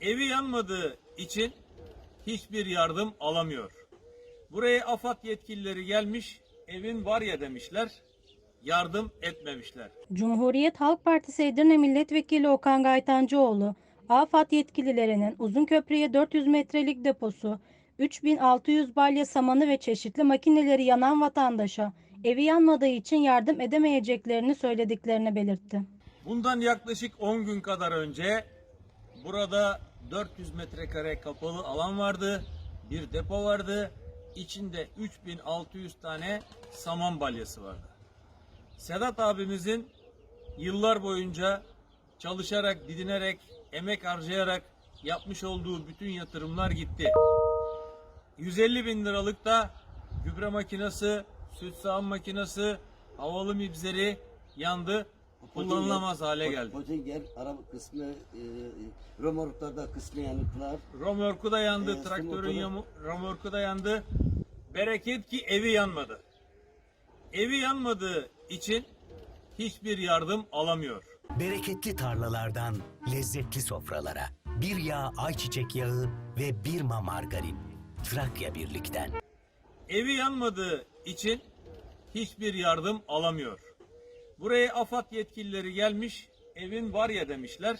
Evi yanmadığı için hiçbir yardım alamıyor. Buraya AFAD yetkilileri gelmiş, evin var ya demişler, yardım etmemişler. Cumhuriyet Halk Partisi Edirne Milletvekili Okan Gaytancıoğlu, AFAD yetkililerinin Uzunköprü'ye 400 metrelik deposu, 3600 balya samanı ve çeşitli makineleri yanan vatandaşa evi yanmadığı için yardım edemeyeceklerini söylediklerini belirtti. Bundan yaklaşık 10 gün kadar önce burada 400 metrekare kapalı alan vardı, bir depo vardı, içinde 3600 tane saman balyası vardı. Sedat abimizin yıllar boyunca çalışarak, didinerek, emek harcayarak yapmış olduğu bütün yatırımlar gitti. 150 bin liralık da gübre makinesi, süt sağım makinesi, havalı mibzeri yandı. Kullanılamaz hale geldi. Potinger araba kısmı, e, römorklarda kısmı yanıklar. Romörkü de yandı, Ee, traktörün yamu- romörkü de yandı. Bereket ki evi yanmadı. Evi yanmadığı için hiçbir yardım alamıyor. Bereketli tarlalardan lezzetli sofralara. Bir yağ ayçiçek yağı ve bir ma margarin. Trakya Birlik'ten. Evi yanmadığı için hiçbir yardım alamıyor. Buraya AFAD yetkilileri gelmiş, evin var ya demişler,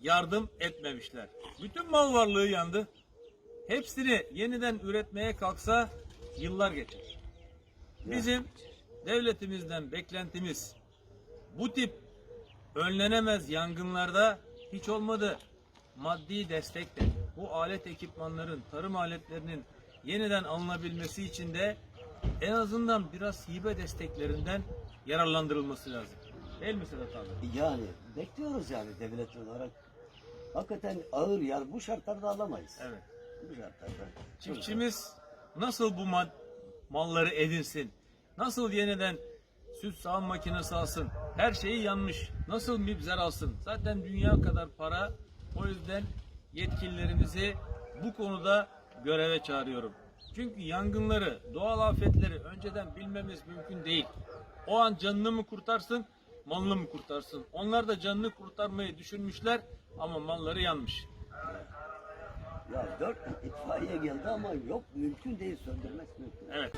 yardım etmemişler. Bütün mal varlığı yandı. Hepsini yeniden üretmeye kalksa yıllar geçer. Bizim devletimizden beklentimiz bu tip önlenemez yangınlarda hiç olmadı maddi destek de bu alet ekipmanların, tarım aletlerinin yeniden alınabilmesi için de en azından biraz hibe desteklerinden yararlandırılması lazım. Değil mi Sedat abi? Yani bekliyoruz yani devlet olarak. Hakikaten ağır yani bu şartlarda alamayız. Evet. Bu şartlarda. Çiftçimiz nasıl bu mad- malları edinsin? Nasıl yeniden süt sağım makinesi alsın? Her şeyi yanmış. Nasıl mibzer alsın? Zaten dünya kadar para. O yüzden yetkililerimizi bu konuda göreve çağırıyorum. Çünkü yangınları, doğal afetleri önceden bilmemiz mümkün değil. O an canını mı kurtarsın, malını mı kurtarsın? Onlar da canını kurtarmayı düşünmüşler ama malları yanmış. Ya dört itfaiye geldi ama yok mümkün değil söndürmek mümkün. Evet.